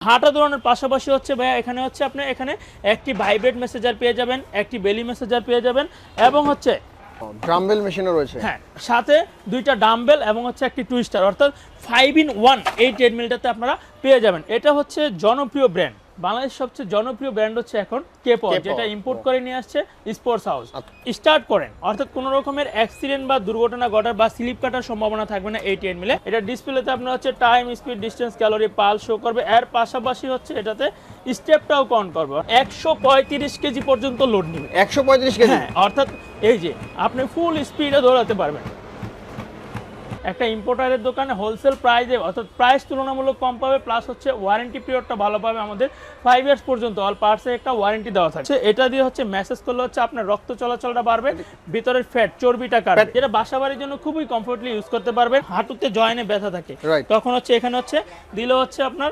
হাঁটা দৌড়ানোর পাশাপাশি হচ্ছে ভাইয়া এখানে হচ্ছে আপনি এখানে একটি ভাইব্রেট মেসেজার পেয়ে যাবেন একটি বেলি মেসেজার পেয়ে যাবেন এবং হচ্ছে ড্রামবেল মেশিনও রয়েছে। হ্যাঁ সাথে দুইটা ডাম্বেল এবং হচ্ছে একটি টুইস্টার অর্থাৎ ফাইভ ইন ওয়ান এই ট্রেডমিলটাতে আপনারা পেয়ে যাবেন। এটা হচ্ছে জনপ্রিয় ব্র্যান্ড বাংলাদেশ সবচেয়ে জনপ্রিয় ব্র্যান্ড হচ্ছে এখন কেপর যেটা ইম্পোর্ট করে নিয়ে আসছে স্পোর্টস হাউস। স্টার্ট করেন। অর্থাৎ কোনো রকমের অ্যাক্সিডেন্ট বা দুর্ঘটনা ঘটার বা স্লিপ কাটার সম্ভাবনা থাকবে না এই মিলে। এটা ডিসপ্লেতে আপনার হচ্ছে টাইম স্পিড ডিস্টেন্স ক্যালোরি পাল শো করবে। এর পাশাপাশি হচ্ছে এটাতে স্টেপটাও কাউন্ট করবে। একশো পঁয়ত্রিশ কেজি পর্যন্ত লোড নেবে। একশো পঁয়ত্রিশ কেজি? হ্যাঁ অর্থাৎ এই যে আপনি ফুল স্পিডে দৌড়াতে পারবেন। একটা ইম্পোর্টারের দোকানে হোলসেল প্রাইসে অর্থাৎ প্রাইস তুলনামূলক কম পাবে প্লাস হচ্ছে ওয়ারেন্টি পিরিয়ডটা ভালো পাবে আমাদের ফাইভ ইয়ার্স পর্যন্ত অল পার্টসে একটা ওয়ারেন্টি দেওয়া থাকে এটা দিয়ে হচ্ছে মেসেজ করলে হচ্ছে আপনার রক্ত চলাচলটা বাড়বে ভিতরের ফ্যাট চর্বিটা কাটবে যেটা বাসা বাড়ির জন্য খুবই কমফোর্টলি ইউজ করতে পারবেন হাঁটুতে জয়েনে ব্যথা থাকে. তখন হচ্ছে এখানে হচ্ছে দিলে হচ্ছে আপনার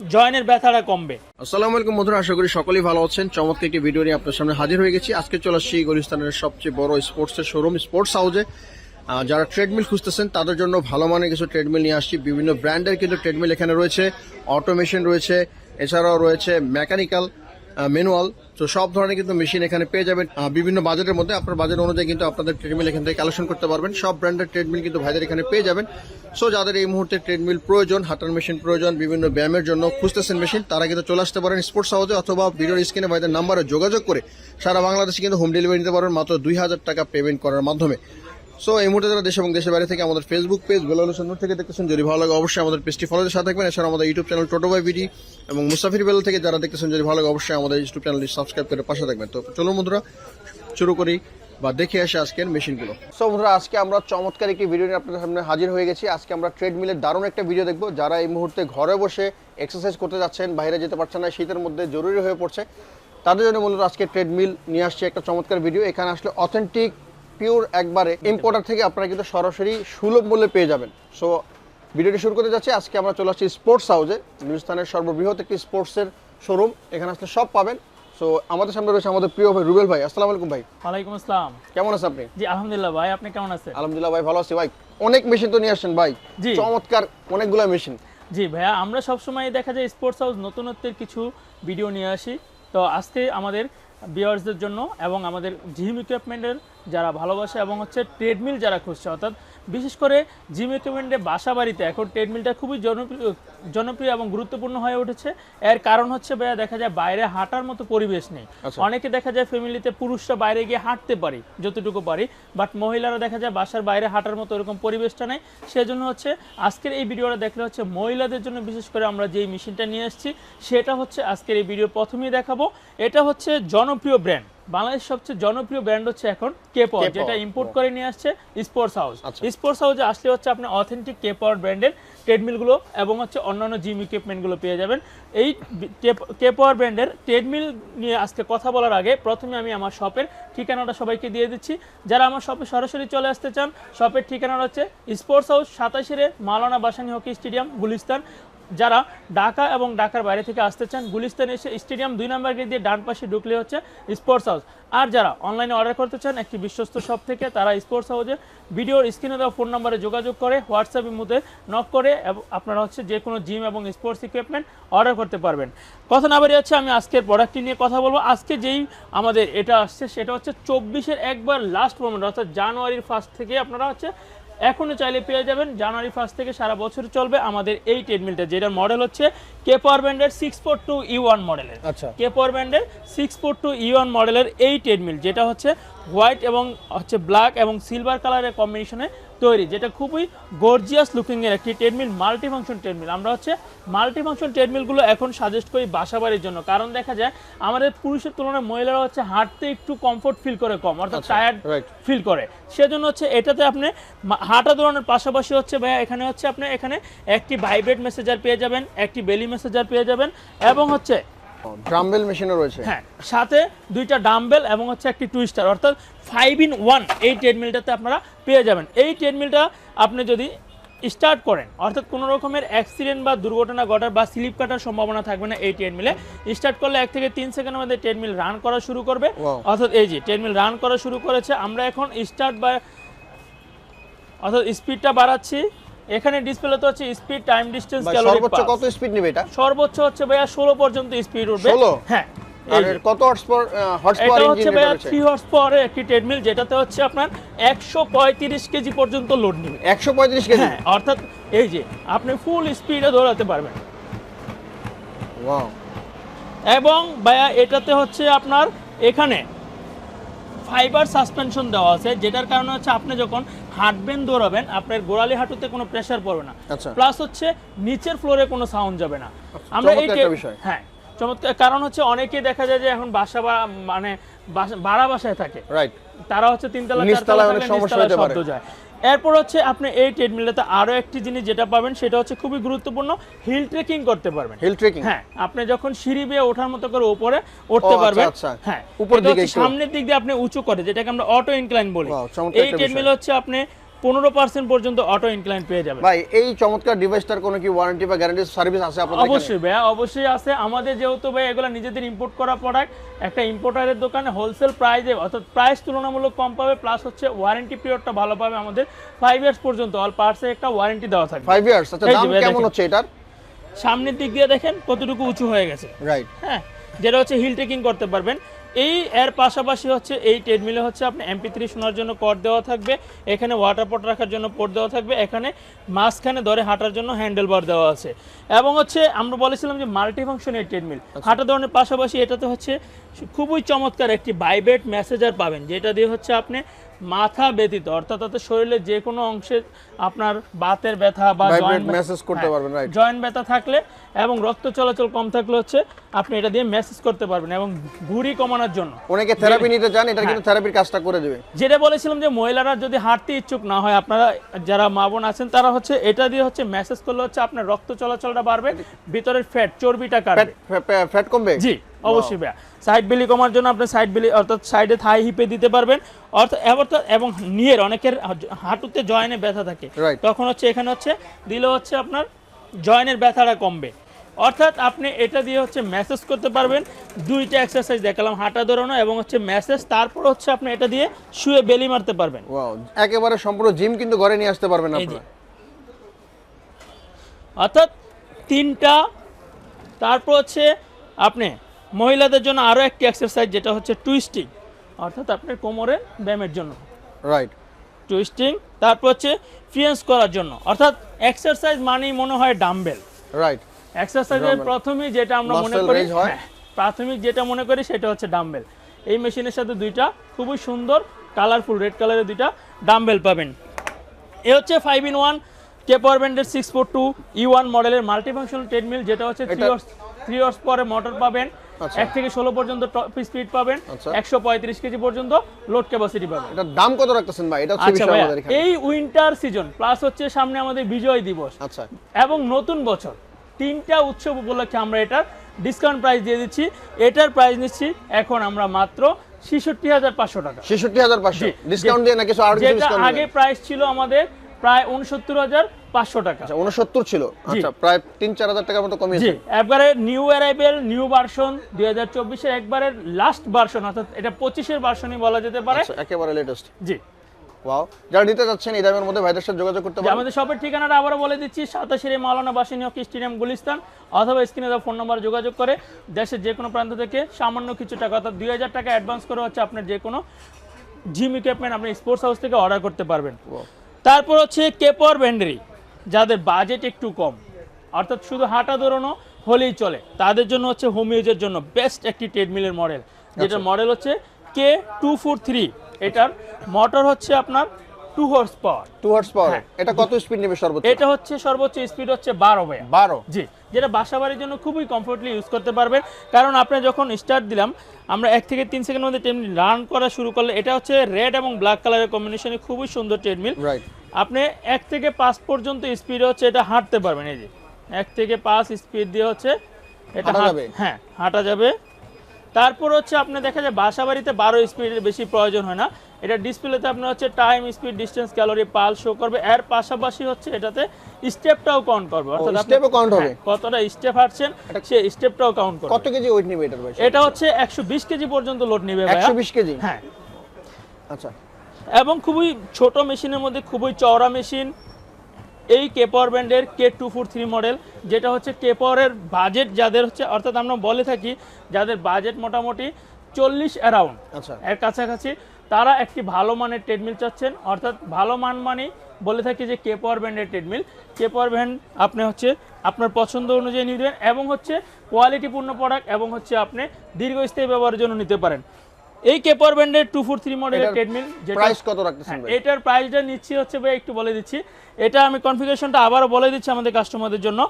জয়েনের ব্যথাটা কমবে। আসসালামু আলাইকুম বন্ধুরা আশা করি সকলেই ভালো আছেন। চমৎকার একটি ভিডিও নিয়ে আপনার সামনে হাজির হয়ে গেছি। আজকে চলে আসছি গুলিস্তানের সবচেয়ে বড় স্পোর্টসের শোরুম স্পোর্টস হাউসে আহ, যারা ট্রেডমিল খুঁজতেছেন, তাদের জন্য ভালো মানের কিছু ট্রেডমিল নিয়ে আসছি। বিভিন্ন ব্র্যান্ডের কিন্তু ট্রেডমিল এখানে রয়েছে। অটোমেশন রয়েছে, এছাড়াও রয়েছে মেকানিক্যাল ম্যানুয়াল তো সব ধরনের কিন্তু মেশিন এখানে পেয়ে যাবেন। বিভিন্ন বাজেটের মধ্যে। আপনার বাজেট অনুযায়ী কিন্তু আপনাদের ট্রেডমিল এখান থেকে কালেকশন করতে পারবেন। সব ব্র্যান্ডের ট্রেডমিল কিন্তু ভাইদের এখানে পেয়ে যাবেন। সো যাদের এই মুহূর্তে ট্রেডমিল প্রয়োজন, হাঁটার মেশিন প্রয়োজন, বিভিন্ন ব্যায়ামের জন্য খুঁজতেছেন মেশিন তারা কিন্তু চলে আসতে পারেন স্পোর্টস হাউসে অথবা ভিডিওর স্ক্রিনে ভাইদের নাম্বারে যোগাযোগ করে। সারা বাংলাদেশে কিন্তু হোম ডেলিভারি নিতে পারবেন, মাত্র দুই হাজার টাকা পেমেন্ট করার মাধ্যমে। সো এই মুহূর্তে যারা দেশ এবং দেশের বাইরে থেকে আমাদের ফেসবুক পেজ বেলাল সুন্দর থেকে দেখতেছেন, যদি ভালো লাগে অবশ্যই আমাদের পেজটি ফলোদের সাথে থাকবেন। এছাড়া আমাদের YouTube channel Toto by BD এবং মুসাফির বেল থেকে যারা দেখতেছেন, যদি ভালো লাগে অবশ্যই আমাদের ইউটিউব চ্যানেলটি সাবস্ক্রাইব করে পাশে থাকবেন। তো চলুন বন্ধুরা, শুরু করি বা দেখে আসে আজকের মেশিনগুলো সো বন্ধুরা, আজকে আমরা চমৎকার একটি ভিডিও নিয়ে আপনাদের সামনে হাজির হয়ে গেছি। আজকে আমরা ট্রেডমিলের দারুণ একটা ভিডিও দেখব, যারা এই মুহূর্তে ঘরে বসে এক্সারসাইজ করতে যাচ্ছেন, বাইরে যেতে পারছেন না, শীতের মধ্যে জরুরি হয়ে পড়ছে। তাদের জন্য মূলত আজকে ট্রেডমিল নিয়ে আসছে একটা চমৎকার ভিডিও এখানে আসলে অথেন্টিক পিওর একবারে ইম্পোর্টার থেকে আপনারা কিন্তু সরাসরি সুলভ মূল্যে পেয়ে যাবেন। সো ভিডিওটি শুরু করতে যাচ্ছি। আজকে আমরা চলে আসছি স্পোর্টস হাউসে গুলিস্তানের সর্ববৃহৎ একটি স্পোর্টসের শোরুম এখানে আসলে সব পাবেন। সো আমাদের সামনে রয়েছে আমাদের প্রিয় ভাই রুবেল ভাই। আসসালামু আলাইকুম ভাই। ওয়ালাইকুম আসসালাম। কেমন আছেন আপনি? জি আলহামদুলিল্লাহ ভাই আপনি কেমন আছেন? আলহামদুলিল্লাহ ভাই ভালো আছি ভাই। অনেক মেশিন তো নিয়ে আসছেন ভাই। জি। চমৎকার অনেকগুলো মেশিন জি ভাইয়া আমরা সবসময় দেখা যায় স্পোর্টস হাউস নতুনত্বের কিছু ভিডিও নিয়ে আসি। তো আজকে আমাদের বিয়ার্সদের জন্য এবং আমাদের জিম ইকুইপমেন্টের যারা ভালোবাসে এবং হচ্ছে ট্রেডমিল যারা খুঁজছে অর্থাৎ বিশেষ করে জিম ইকুইপমেন্টের বাসা বাড়িতে এখন ট্রেডমিলটা খুবই জনপ্রিয় জনপ্রিয় এবং গুরুত্বপূর্ণ হয়ে উঠেছে। এর কারণ হচ্ছে ভাইয়া দেখা যায় বাইরে হাঁটার মতো পরিবেশ নেই। আচ্ছা। অনেকে দেখা যায় ফ্যামিলিতে পুরুষরা বাইরে গিয়ে হাঁটতে পারি যতটুকু পারি। বাট মহিলারা দেখা যায় বাসার বাইরে হাঁটার মতো এরকম পরিবেশটা নেই। সেজন্য হচ্ছে আজকের এই ভিডিওটা দেখলে হচ্ছে মহিলাদের জন্য বিশেষ করে আমরা যেই মেশিনটা নিয়ে এসেছি সেটা হচ্ছে আজকের এই ভিডিও প্রথমেই দেখাবো। এটা হচ্ছে জনপ্রিয় ব্র্যান্ড বাংলাদেশ সবচেয়ে জনপ্রিয় ব্র্যান্ড হচ্ছে এখন কেপর যেটা ইম্পোর্ট করে নিয়ে আসছে স্পোর্টস হাউস। স্পোর্টস হাউসে আসলে হচ্ছে আপনি অথেন্টিক কেপর ব্র্যান্ডের ট্রেডমিলগুলো এবং হচ্ছে অন্যান্য জিম ইকুইপমেন্টগুলো পেয়ে যাবেন। এই কেপর ব্র্যান্ডের ট্রেডমিল নিয়ে আজকে কথা বলার আগে প্রথমে আমি আমার শপের ঠিকানাটা সবাইকে দিয়ে দিচ্ছি। যারা আমার শপে সরাসরি চলে আসতে চান শপের ঠিকানাটা হচ্ছে স্পোর্টস হাউস সাতাশের মালানা বাসানি হকি স্টেডিয়াম গুলিস্তান। যারা ঢাকা এবং ঢাকার বাইরে থেকে আসতে চান, গুলিস্তান এসে স্টেডিয়াম দুই নাম্বার গেট দিয়ে ডান পাশে ঢুকলে হচ্ছে স্পোর্টস হাউস আর যারা অনলাইনে অর্ডার করতে চান, একটি বিশ্বস্ত শপ থেকে তারা স্পোর্টস হাউসে ভিডিওর স্ক্রিনে দেওয়া ফোন নাম্বারে যোগাযোগ করে হোয়াটসঅ্যাপের মধ্যে নক করে আপনারা হচ্ছে যে কোনো জিম এবং স্পোর্টস ইকুইপমেন্ট অর্ডার করতে পারবেন। কথা না বাড়িয়ে হচ্ছে আমি আজকের প্রোডাক্টটি নিয়ে কথা বলব। আজকে যেই আমাদের এটা আসছে, সেটা হচ্ছে চব্বিশের একবার লাস্ট মোমেন্ট অর্থাৎ জানুয়ারির ফার্স্ট থেকে আপনারা হচ্ছে এখনও চাইলে পেয়ে যাবেন। জানুয়ারি ফার্স্ট থেকে সারা বছর চলবে আমাদের এই ট্রেডমিলটা যেটার মডেল হচ্ছে কে পাওয়ার ব্যান্ডের six four two E one মডেলের আচ্ছা। কে পাওয়ার ব্যান্ডের six four two E one মডেলের এই ট্রেডমিল যেটা হচ্ছে হোয়াইট এবং হচ্ছে ব্ল্যাক এবং সিলভার কালারের কম্বিনেশনে তৈরি যেটা খুবই গর্জিয়াস লুকিং এর একটি ট্রেডমিল মাল্টি ফাংশন ট্রেডমিল আমরা হচ্ছে মাল্টি ফাংশন ট্রেডমিলগুলো এখন সাজেস্ট করি বাসাবাড়ির জন্য। কারণ দেখা যায় আমাদের পুরুষের তুলনায় মহিলারা হচ্ছে হাঁটতে একটু কমফোর্ট ফিল করে কম অর্থাৎ আচ্ছা, টায়ার্ড right. ফিল করে। সেজন্য হচ্ছে এটাতে আপনি হাঁটা দৌড়ানোর পাশাপাশি হচ্ছে ভাইয়া এখানে হচ্ছে আপনি এখানে একটি ভাইব্রেট মেসেজার পেয়ে যাবেন একটি বেলি মেসেজার পেয়ে যাবেন এবং হচ্ছে ড্রামবেল মেশিনও রয়েছে। হ্যাঁ সাথে দুইটা ডাম্বেল এবং হচ্ছে একটি টুইস্টার অর্থাৎ ফাইভ ইন ওয়ান এই ট্রেডমিলটাতে আপনারা পেয়ে যাবেন। এই ট্রেডমিলটা আপনি যদি স্টার্ট করেন অর্থাৎ কোনো রকমের অ্যাক্সিডেন্ট বা দুর্ঘটনা ঘটার বা স্লিপ কাটার সম্ভাবনা থাকবে না এই ট্রেডমিলে স্টার্ট করলে এক থেকে তিন সেকেন্ডের মধ্যে ট্রেডমিল রান করা শুরু করবে। অর্থাৎ এই যে ট্রেডমিল রান করা শুরু করেছে আমরা এখন স্টার্ট বা অর্থাৎ স্পিডটা বাড়াচ্ছি। এখানে ডিসপ্লেতে হচ্ছে স্পিড টাইম ডিস্টেন্স ক্যালোরি সর্বোচ্চ কত স্পিড নেবে এটা? সর্বোচ্চ হচ্ছে ভাইয়া ষোলো পর্যন্ত স্পিড উঠবে। 16? হ্যাঁ আর কত হর্স পাওয়ার হর্স এটা পাওয়ার হচ্ছে ইঞ্জিন ভাইয়া রয়েছে? থ্রি হর্স পাওয়ারের একটি ট্রেডমিল যেটাতে হচ্ছে আপনার একশো পঁয়ত্রিশ কেজি পর্যন্ত লোড নেবে। 135 কেজি? হ্যাঁ অর্থাৎ এই যে আপনি ফুল স্পিডে দৌড়াতে পারবেন। ওয়াও এবং ভাইয়া এটাতে হচ্ছে আপনার এখানে ফাইবার সাসপেনশন দেওয়া আছে যেটার কারণে হচ্ছে আপনি যখন হাঁটবেন দৌড়াবেন আপনার গোড়ালি হাঁটুতে কোনো প্রেসার পড়বে না আচ্ছা। প্লাস হচ্ছে নিচের ফ্লোরে কোনো সাউন্ড যাবে না আমরা এই। হ্যাঁ চমৎকার কারণ হচ্ছে অনেকে দেখা যায় যে এখন বাসা বা মানে বাসা- ভাড়া বাসায় থাকে রাইট তারা হচ্ছে তিনতলা চারতলা। শব্দ যায় এরপর হচ্ছে আপনি এই ট্রেডমিলটাতে আরও একটি জিনিস যেটা পাবেন সেটা হচ্ছে খুবই গুরুত্বপূর্ণ হিল ট্রেকিং করতে পারবেন। হিল ট্রেকিং হ্যাঁ আপনি যখন সিঁড়ি বেয়ে ওঠার মতো করে উপরে উঠতে আচ্ছা, পারবেন আচ্ছা। হ্যাঁ উপর দিকে সামনের দিক দিয়ে আপনি উঁচু করে যেটাকে আমরা অটো ইনক্লাইন বলি। এই ট্রেডমিল হচ্ছে আপনি পনেরো পার্সেন্ট পর্যন্ত অটো ইনক্লাইন পেয়ে যাবেন। ভাই এই চমৎকার ডিভাইসটার কোনো কি ওয়ারেন্টি বা গ্যারান্টি সার্ভিস আছে আপনাদের অবশ্যই ভাইয়া অবশ্যই আছে। আমাদের যেহেতু ভাই এগুলো নিজেদের ইম্পোর্ট করা প্রোডাক্ট একটা ইম্পোর্টারের দোকানে হোলসেল প্রাইসে অর্থাৎ প্রাইস তুলনামূলক কম পাবে প্লাস হচ্ছে ওয়ারেন্টি পিরিয়ডটা ভালো পাবে আমাদের ফাইভ ইয়ার্স পর্যন্ত অল পার্টসে একটা ওয়ারেন্টি দেওয়া থাকবে। ফাইভ ইয়ার্স আচ্ছা দাম কেমন হচ্ছে এটার? সামনের দিক দিয়ে দেখেন কতটুকু উঁচু হয়ে গেছে। রাইট হ্যাঁ যেটা হচ্ছে হিল ট্রেকিং করতে পারবেন। এই এর পাশাপাশি হচ্ছে এই ট্রেডমিলে হচ্ছে আপনি এমপি থ্রি শোনার জন্য কর দেওয়া থাকবে এখানে ওয়াটার পট রাখার জন্য পোর্ট দেওয়া থাকবে এখানে মাঝখানে ধরে হাঁটার জন্য হ্যান্ডেল বার দেওয়া আছে। এবং হচ্ছে আমরা বলেছিলাম যে মাল্টি ফাংশন এই ট্রেডমিল হাঁটা ধরনের পাশাপাশি এটাতে হচ্ছে খুবই চমৎকার একটি বাইবেট মেসেজার পাবেন যেটা দিয়ে হচ্ছে আপনি মাথা ব্যতীত অর্থাৎ তাতে শরীরের যে কোনো অংশে আপনার বাতের ব্যথা বা জয়েন্ট মেসেজ করতে হ্যাঁ, পারবেন, right. জয়েন্ট ব্যথা থাকলে এবং রক্ত চলাচল কম থাকলে হচ্ছে আপনি এটা দিয়ে মেসেজ করতে পারবেন এবং ভুঁড়ি কমানোর জন্য। অনেকে থেরাপি নিতে চান এটা হ্যাঁ। কিন্তু থেরাপির কাজটা করে দেবে। যেটা বলেছিলাম যে মহিলারা যদি হাঁটতে ইচ্ছুক না হয় আপনারা যারা মা বোন আছেন তারা হচ্ছে এটা দিয়ে হচ্ছে মেসেজ করলে হচ্ছে আপনার রক্ত চলাচলটা বাড়বে ভিতরের ফ্যাট চর্বিটা কাটবে। ফ্যাট কমবে? জি। অবশ্যই ভাইয়া। সাইড বেলি কমার জন্য আপনি সাইড বেলি অর্থাৎ সাইডে থাই হিপে দিতে পারবেন। অর্থাৎ অর্থাৎ এবং নিয়ের অনেকের হাঁটুতে জয়েনে ব্যথা থাকে. তখন হচ্ছে এখানে হচ্ছে দিলে হচ্ছে আপনার জয়েনের ব্যথাটা কমবে। অর্থাৎ আপনি এটা দিয়ে হচ্ছে মেসেজ করতে পারবেন। দুইটা এক্সারসাইজ দেখালাম হাঁটা দৌড়ানো এবং হচ্ছে মেসেজ তারপর হচ্ছে আপনি এটা দিয়ে শুয়ে বেলি মারতে পারবেন। একেবারে সম্পূর্ণ জিম কিন্তু ঘরে নিয়ে আসতে পারবেন। আপনারা। অর্থাৎ তিনটা তারপর হচ্ছে আপনি মহিলাদের জন্য আরও একটি এক্সারসাইজ যেটা হচ্ছে টুইস্টিং অর্থাৎ আপনার কোমরে ব্যায়ামের জন্য। রাইট টুইস্টিং তারপর হচ্ছে ফ্রিয়েন্স করার জন্য। অর্থাৎ এক্সারসাইজ মানেই মনে হয় ডাম্বেল রাইট এক্সারসাইজের. প্রথমেই যেটা আমরা মনে করি হয়। প্রাথমিক যেটা মনে করি সেটা হচ্ছে ডাম্বেল এই মেশিনের সাথে দুইটা খুবই সুন্দর কালারফুল রেড কালারের দুইটা ডাম্বেল পাবেন। এ হচ্ছে five in one K power ব্যান্ডের six four two E one মডেলের মাল্টিফাংশনাল ট্রেডমিল যেটা হচ্ছে থ্রি অর্স থ্রি অর্স পরে মোটর পাবেন। এক থেকে ষোলো পর্যন্ত টপ স্পিড পাবেন আচ্ছা। একশো পঁয়ত্রিশ কেজি পর্যন্ত লোড ক্যাপাসিটি পাবেন। এটার দাম কত রাখতেছেন ভাই? এটা আচ্ছা এই উইন্টার সিজন প্লাস হচ্ছে সামনে আমাদের বিজয় দিবস। আচ্ছা। এবং নতুন বছর তিনটা উৎসব উপলক্ষে আমরা এটার ডিসকাউন্ট প্রাইস দিয়ে দিচ্ছি। এটার প্রাইস নিচ্ছি এখন আমরা মাত্র ছেষট্টি হাজার পাঁচশো টাকা। ছেষট্টি হাজার পাঁচশো। ডিসকাউন্ট দিয়ে না কিছু আর কিছু ডিসকাউন্ট আগে প্রাইস ছিল আমাদের প্রায় উনসত্তর হাজার পাঁচশো টাকা। আচ্ছা উনসত্তর ছিল। আচ্ছা প্রায় তিন চার হাজার টাকার মতো কমিয়েছে। একবারে নিউ অ্যারাইভেল নিউ ভার্সন দুই হাজার চব্বিশের একবারে লাস্ট ভার্সন অর্থাৎ এটা পঁচিশের ভার্সনই বলা যেতে পারে। আচ্ছা একেবারে লেটেস্ট জি। ওয়াও যারা নিতে চাচ্ছেন এই দামের মধ্যে ভাইদের সাথে যোগাযোগ করতে যে পারেন। আমাদের শপের ঠিকানাটা আবারও বলে দিচ্ছি সাতাশের মাওলানা বাসিনী হকি স্টেডিয়াম গুলিস্তান অথবা স্ক্রিনে দেওয়া ফোন নম্বরে যোগাযোগ করে দেশের যে কোনো প্রান্ত থেকে সামান্য কিছু টাকা অর্থাৎ দুই হাজার টাকা অ্যাডভান্স করে হচ্ছে আপনার যে কোনো জিম ইকুইপমেন্ট আপনি স্পোর্টস হাউস থেকে অর্ডার করতে পারবেন. তারপর হচ্ছে কেপর ব্যান্ডারি যাদের বাজেট একটু কম। অর্থাৎ শুধু হাঁটা দৌড়ানো হলেই চলে। তাদের জন্য হচ্ছে হোমিওজের জন্য বেস্ট একটি ট্রেডমিলের মডেল যেটার মডেল হচ্ছে কে টু ফোর থ্রি এটার মোটর হচ্ছে আপনার two horsepower two horsepower. এটা কত স্পিড নেবে সর্বোচ্চ? এটা হচ্ছে সর্বোচ্চ স্পিড হচ্ছে বারো ভাইয়া। বারো। জি যেটা বাসা বাড়ির জন্য খুবই কমফোর্টলি ইউজ করতে পারবেন। কারণ আপনি যখন স্টার্ট দিলাম আমরা এক থেকে তিন সেকেন্ডের মধ্যে তেমনি রান করা শুরু করলে এটা হচ্ছে রেড এবং ব্ল্যাক কালারের কম্বিনেশনে খুবই সুন্দর ট্রেডমিল রাইট আপনি এক থেকে পাঁচ পর্যন্ত স্পিড হচ্ছে এটা হাঁটতে পারবেন এই যে। এক থেকে পাঁচ স্পিড দিয়ে হচ্ছে এটা হ্যাঁ হাঁটা যাবে। তারপর হচ্ছে আপনি দেখা যায় বাসা বাড়িতে বারো স্পিডের বেশি প্রয়োজন হয় না। এটা ডিসপ্লেতে আপনার হচ্ছে টাইম স্পিড ডিস্টেন্স ক্যালোরি পাল শো করবে। এর পাশাপাশি হচ্ছে এটাতে স্টেপটাও কাউন্ট করবে। অর্থাৎ আপনি- step ও হবে? হ্যাঁ, কতটা স্টেপ হাঁটছেন সে স্টেপটাও কাউন্ট করবে। কত কেজি ওয়েট নেবে এটার ভাই এটা হচ্ছে একশো বিশ কেজি পর্যন্ত লোড নেবে একশো বিশ কেজি? হ্যাঁ। আচ্ছা। এবং খুবই ছোট মেশিনের মধ্যে খুবই চওড়া মেশিন এই কে পাওয়ার ব্র্যান্ডের K two four three model যেটা হচ্ছে কে পাওয়ারের বাজেট যাদের হচ্ছে অর্থাৎ আমরা বলে থাকি যাদের বাজেট মোটামুটি চল্লিশ অ্যারাউন্ড আচ্ছা। এর কাছাকাছি তারা একটি ভালো মানের ট্রেডমিল চাচ্ছেন। অর্থাৎ ভালো মান মানে বলে থাকি যে কে পাওয়ার ব্র্যান্ডের ট্রেডমিল কে পাওয়ার ব্র্যান্ড আপনি হচ্ছে আপনার পছন্দ অনুযায়ী নেবেন এবং হচ্ছে কোয়ালিটিপূর্ণ প্রোডাক্ট এবং হচ্ছে আপনি দীর্ঘস্থায়ী ব্যবহারের জন্য নিতে পারেন। এই কে পাওয়ার ব্র্যান্ডের টু ফোর থ্রি মডেলের এটার ট্রেডমিল প্রাইস কত রাখতেছেন হ্যাঁ, ভাই? এটার প্রাইসটা নিচ্ছি হচ্ছে ভাই একটু বলে দিচ্ছি। এটা আমি কনফিগারেশনটা আবারও বলে দিচ্ছি আমাদের কাস্টমারদের জন্য।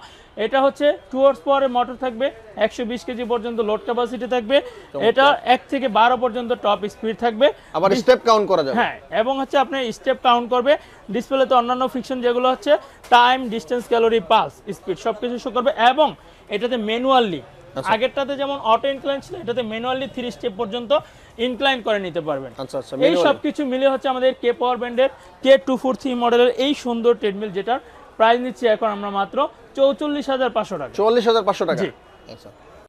এটা হচ্ছে টু হর্স পাওয়ারের মোটর থাকবে একশো বিশ কেজি পর্যন্ত লোড ক্যাপাসিটি থাকবে। এটা এক থেকে বারো পর্যন্ত টপ স্পিড থাকবে। আবার স্টেপ কাউন্ট করা যাবে। হ্যাঁ এবং হচ্ছে আপনি স্টেপ কাউন্ট করবে। ডিসপ্লেতে অন্যান্য ফিকশন যেগুলো হচ্ছে time distance calorie pass speed সব কিছু শো করবে। এবং এটাতে ম্যানুয়ালি। আগেরটাতে যেমন অটো ইনক্লাইন ছিল এটাতে ম্যানুয়ালি থ্রি স্টেপ পর্যন্ত ইনক্লাইন করে নিতে পারবেন। আচ্ছা আচ্ছা এই সব কিছু মিলে হচ্ছে আমাদের কে পাওয়ার ব্যান্ডের কে টু ফোর থ্রি মডেলের এই সুন্দর ট্রেডমিল যেটার প্রাইস নিচ্ছি এখন আমরা মাত্র চৌচল্লিশ হাজার পাঁচশো টাকা। চল্লিশ হাজার পাঁচশো টাকা। আচ্ছা।